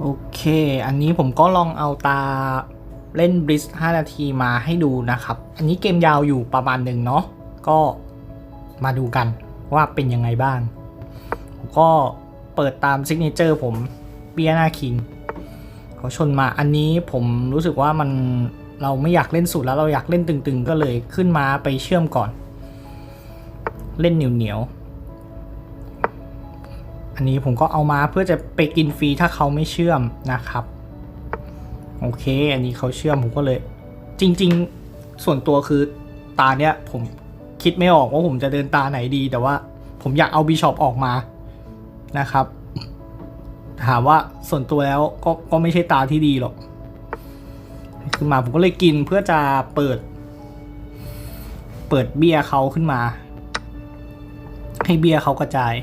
โอเค อันนี้ผมก็ลองเอาตาเล่นบริส5นาทีมาให้ดูนะครับ อันนี้เกมยาวอยู่ประมาณหนึ่งเนาะ ก็มาดูกันว่าเป็นยังไงบ้าง ผมก็เปิดตามซิกเนเจอร์ผมเบียนาคิงเขาชนมา อันนี้ผมรู้สึกว่ามันเราไม่อยากเล่นสุดแล้วเราอยากเล่นตึงๆ ก็เลยขึ้นมาไปเชื่อมก่อน เล่นเหนียวๆ อันนี้ผมก็เอามาเพื่อจะไปกินฟรีถ้าเขาไม่เชื่อมนะครับ โอเค อันนี้เขาเชื่อมผมก็เลย จริง ๆ ส่วนตัวคือตาเนี้ยผมคิดไม่ออกว่าผมจะเดินตาไหนดี แต่ว่าผมอยากเอาบิชอปออกมานะครับ ถามว่าส่วนตัวแล้วก็ก็ไม่ใช่ตาที่ดีหรอกขึ้นมาผมก็เลยกินเพื่อจะเปิด เปิดเบียร์เขาขึ้นมา ให้เบียร์เขากระจาย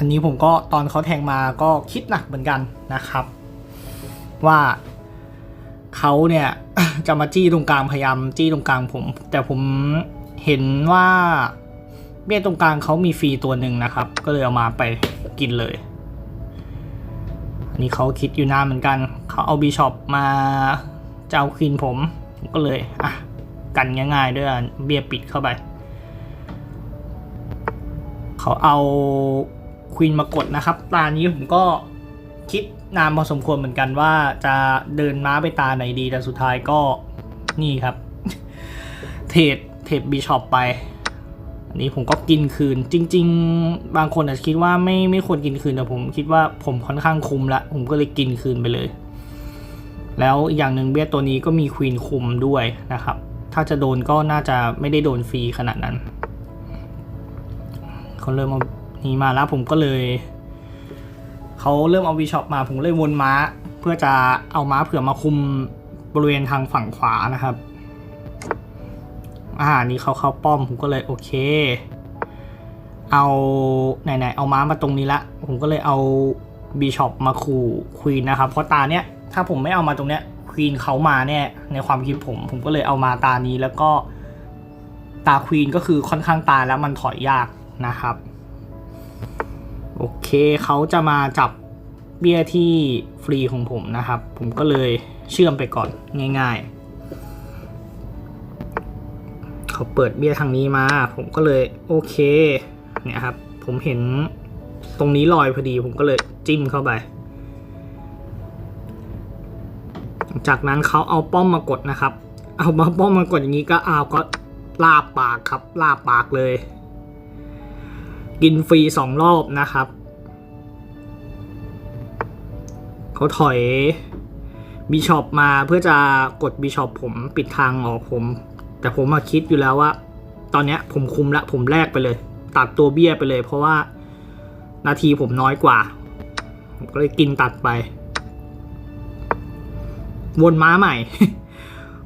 อันนี้ผมก็ตอนเขาแทงมาก็คิดหนักเหมือนกันนะครับ ว่าเขาเนี่ยจะมาจี้ตรงกลางพยายามจี้ตรงกลางผม แต่ผมเห็นว่าเบี้ยตรงกลางเขามีฟรีตัวหนึ่งนะครับ ก็เลยเอามาไปกินเลยอันนี้เขาคิดอยู่นานเหมือนกันเขาเอาบีชอปมาจะเอาควีนผมก็เลยอะกันง่ายๆด้วยเบียร์ปิดเข้าไป เขาเอา ควีนมากดนะครับ ตานี้ผมก็คิดนานพอสมควรเหมือนกันว่าจะเดินม้าไปตาไหนดี แต่สุดท้ายก็นี่ครับ เทรดเทรดบีชอปไป อันนี้ผมก็กินคืน จริง ๆ บางคนอาจจะคิดว่าไม่ไม่ควรกินคืนแต่ผมคิดว่าผมค่อนข้างคุมละ ผมก็เลยกินคืนไปเลย แล้วอีกอย่างหนึ่งเบี้ยตัวนี้ก็มีควีนคุมด้วยนะครับ ถ้าจะโดนก็น่าจะไม่ได้โดนฟรีขนาดนั้นเขาเริ่มเอา นี้มาแล้วผมก็เลยเขาเริ่มเอาวีช็อปมาผมเลยวนม้า เพื่อจะเอาม้าเผื่อมาคุมบริเวณทางฝั่งขวานะครับ อ่านี่เขาเข้าป้อมผมก็เลยโอเค เอาไหนๆเอาม้ามาตรงนี้ละ ผมก็เลยเอาบีช็อปมาขู่ควีนนะครับ เพราะตาเนี้ยถ้าผมไม่เอามาตรงเนี้ยควีนเขามาเนี่ยในความคิดผม ผมก็เลยเอามาตานี้แล้วก็ตาควีนก็คือค่อนข้างตายแล้วมันถอยยากนะครับ เคเขาจะมาจับเบี้ยที่ฟรีของผมนะครับ ผมก็เลยเชื่อมไปก่อนง่าย ๆ เขาเปิดเบี้ยทางนี้มา ผมก็เลยโอเคเนี่ยครับ ผมเห็นตรงนี้ลอยพอดี ผมก็เลยจิ้มเข้าไป จากนั้นเขาเอาป้อมมากดนะครับ เอามาป้อมมากดอย่างนี้ก็เอาก็ลาบปากครับลาบปากเลย กินฟรีสองรอบนะครับ เขาถอยบิชอปมาเพื่อจะกดบิชอปผมปิดทางออกผม แต่ผมมาคิดอยู่แล้วว่า ตอนเนี้ยผมคุมละผมแลกไปเลย ตัดตัวเบี้ยไปเลย เพราะว่านาทีผมน้อยกว่าผมก็เลยกินตัดไป วนม้าใหม่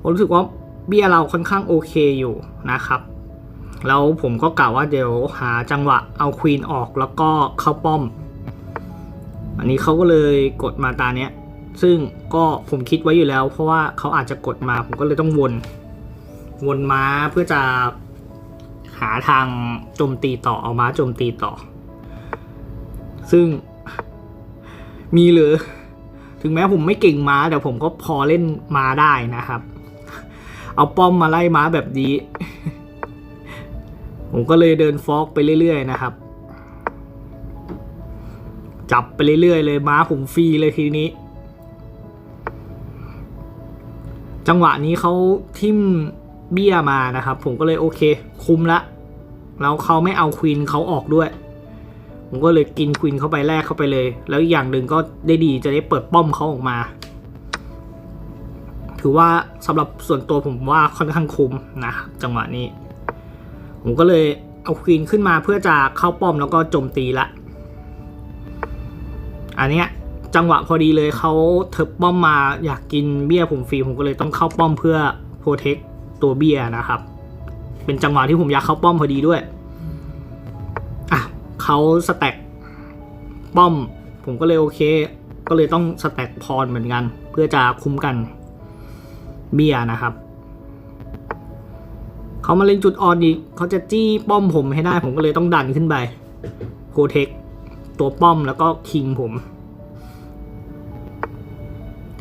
ผมรู้สึกว่าเบี้ยเราค่อนข้างโอเคอยู่นะครับ แล้วผมก็กล่าวว่าเดี๋ยวหาจังหวะเอาควีนออกแล้วก็เข้าป้อม อันนี้เขาก็เลยกดมาตาเนี้ย ซึ่งก็ผมคิดไว้อยู่แล้ว เพราะว่าเขาอาจจะกดมาผมก็เลยต้องวน วนม้าเพื่อจะหาทางโจมตีต่อเอาม้าโจมตีต่อ ซึ่งมีหรือ ถึงแม้ผมไม่เก่งม้าแต่ผมก็พอเล่นม้าได้นะครับ เอาป้อมมาไล่ม้าแบบนี้ ผมก็เลยเดินฟอกไปเรื่อยๆนะครับ จับไปเรื่อยๆเลยม้าผมฟรีเลยทีนี้ จังหวะนี้เขาทิมเบี้ยมานะครับ ผมก็เลยโอเค คุมละแล้วเขาไม่เอาควีนเขาออกด้วย ผมก็เลยกินควีนเข้าไปแรกเข้าไปเลย แล้วอีกอย่างหนึ่งก็ได้ดีจะได้เปิดป้อมเขาออกมา ถือว่าสำหรับส่วนตัวผมว่าค่อนข้างคุ้มนะจังหวะนี้ ผมก็เลยเอาควีนขึ้นมาเพื่อจะเข้าป้อมแล้วก็โจมตีละ อันเนี้ยจังหวะพอดีเลยเขาเทิบป้อมมาอยากกินเบี้ยผมฟรีผมก็เลยต้องเข้าป้อมเพื่อโปรเทคตัวเบี้ยนะครับ เป็นจังหวะที่ผมอยากเข้าป้อมพอดีด้วยอะเขาสแต็กป้อม ผมก็เลยโอเค ก็เลยต้องสแต็กพรเหมือนกัน เพื่อจะคุ้มกันเบี้ยนะครับเขามาเล่นจุดอ่อนอีกเขาจะจี้ป้อมผมให้ได้ ผมก็เลยต้องดันขึ้นไปโปรเทคตัวป้อมแล้วก็คิงผม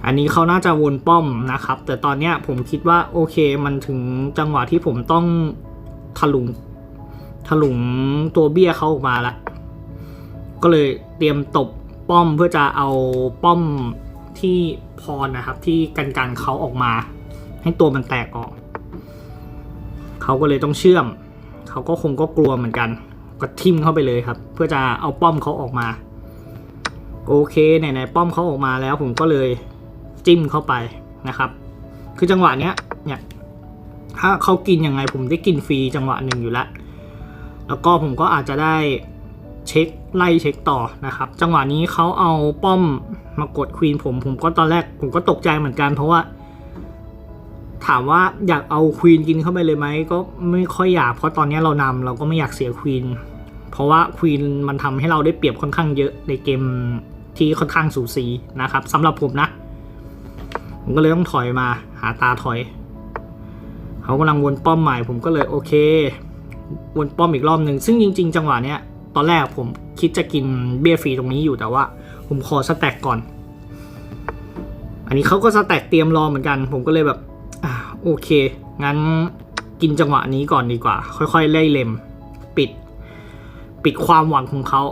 อันนี้เขาน่าจะวนป้อมนะครับ แต่ตอนเนี้ยผมคิดว่าโอเคมันถึงจังหวะที่ผมต้องถลุงถลุงตัวเบี้ยเขาออกมาละก็เลยเตรียมตบป้อมเพื่อจะเอาป้อมที่พรนะครับ ที่กันกันเขาออกมา ให้ตัวมันแตกออกเขาก็เลยต้องเชื่อม เขาก็คงก็กลัวเหมือนกันก็ทิ่มเข้าไปเลยครับ เพื่อจะเอาป้อมเขาออกมา โอเคไหนๆป้อมเขาออกมาแล้วผมก็เลย จิ้มเข้าไปนะครับ คือจังหวะเนี้ยเนี่ยถ้าเขากินยังไงผมได้กินฟรีจังหวะหนึ่งอยู่แล้ว แล้วก็ผมก็อาจจะได้เช็คไล่เช็คต่อนะครับ จังหวะนี้เขาเอาป้อมมากดควีนผมผมก็ตอนแรกผมก็ตกใจเหมือนกันเพราะว่า ถามว่าอยากเอาควีนกินเข้าไปเลยไหมก็ไม่ค่อยอยากเพราะตอนนี้เรานำเราก็ไม่อยากเสียควีนเพราะว่าควีนมันทำให้เราได้เปรียบค่อนข้างเยอะในเกมที่ค่อนข้างสูสีนะครับสำหรับผมนะ ผมก็เลยต้องถอยมา หาตาถอย เขากำลังวนป้อมใหม่ ผมก็เลยโอเค วนป้อมอีกรอบหนึ่งซึ่งจริง ๆ จังหวะเนี้ยตอนแรกผมคิดจะกินเบี้ยฟรีตรงนี้อยู่แต่ว่า ผมขอสแต็กก่อน อันนี้เขาก็สแต็กเตรียมรอเหมือนกัน ผมก็เลยแบบอ่าโอเค งั้นกินจังหวะนี้ก่อนดีกว่า ค่อยๆไล่เล็ม ปิด ปิดความหวังของเขา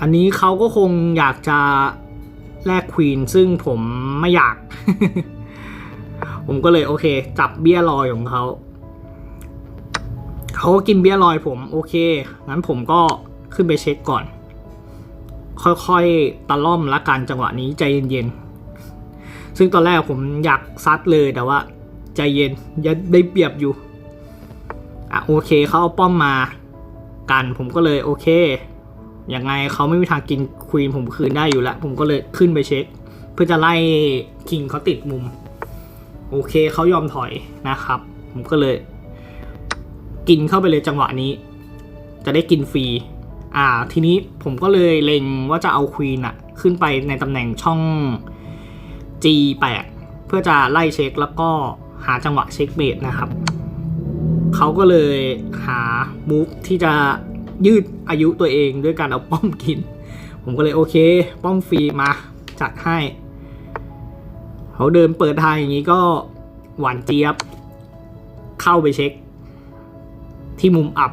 อันนี้เขาก็คงอยากจะ แลกควีนซึ่งผมไม่อยาก ผมก็เลยโอเค จับเบี้ยลอยของเขา เขากินเบี้ยลอยผมโอเค งั้นผมก็ขึ้นไปเช็คก่อน ค่อยๆตะล่อมละกันจังหวะนี้ใจเย็นๆ ซึ่งตอนแรกผมอยากซัดเลยแต่ว่า ใจเย็นยังได้เปรียบอยู่อะโอเคเขาเอาป้อมมากันผมก็เลยโอเคยังไงเขาไม่มีทางกิน วีนผมคืนได้อยู่แล้ว ผมก็เลยขึ้นไปเช็ค เพื่อจะไล่คิงเขาติดมุม โอเคเขายอมถอยนะครับ ผมก็เลย กินเข้าไปเลยจังหวะนี้ จะได้กินฟรีอ่า ทีนี้ผมก็เลยเล็งว่าจะเอาควีนอะขึ้นไปในตำแหน่งช่อง G8 เพื่อจะไล่เช็คแล้วก็หาจังหวะเช็คเบสนะครับ เขาก็เลยหามูฟที่จะยืดอายุตัวเองด้วยการเอาป้อมกิน ผมก็เลยโอเค ป้อมฟรีมา จัดให้ เขาเดินเปิดทางอย่างนี้ก็หวานเจี๊ยบ เข้าไปเช็ค ที่มุมอับ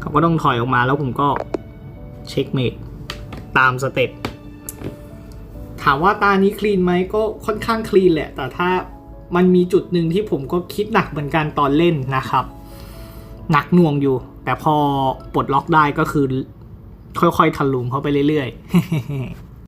เขาก็ต้องถอยออกมาแล้วผมก็เช็คเมดตามสเต็ปถามว่าตานี้คลีนไหมก็ค่อนข้างคลีนแหละ แต่ถ้ามันมีจุดหนึ่งที่ผมก็คิดหนักเหมือนกันตอนเล่นนะครับ หนักหน่วงอยู่ แต่พอปลดล็อกได้ก็คือ ค่อยๆทะลุงเข้าไปเรื่อยๆ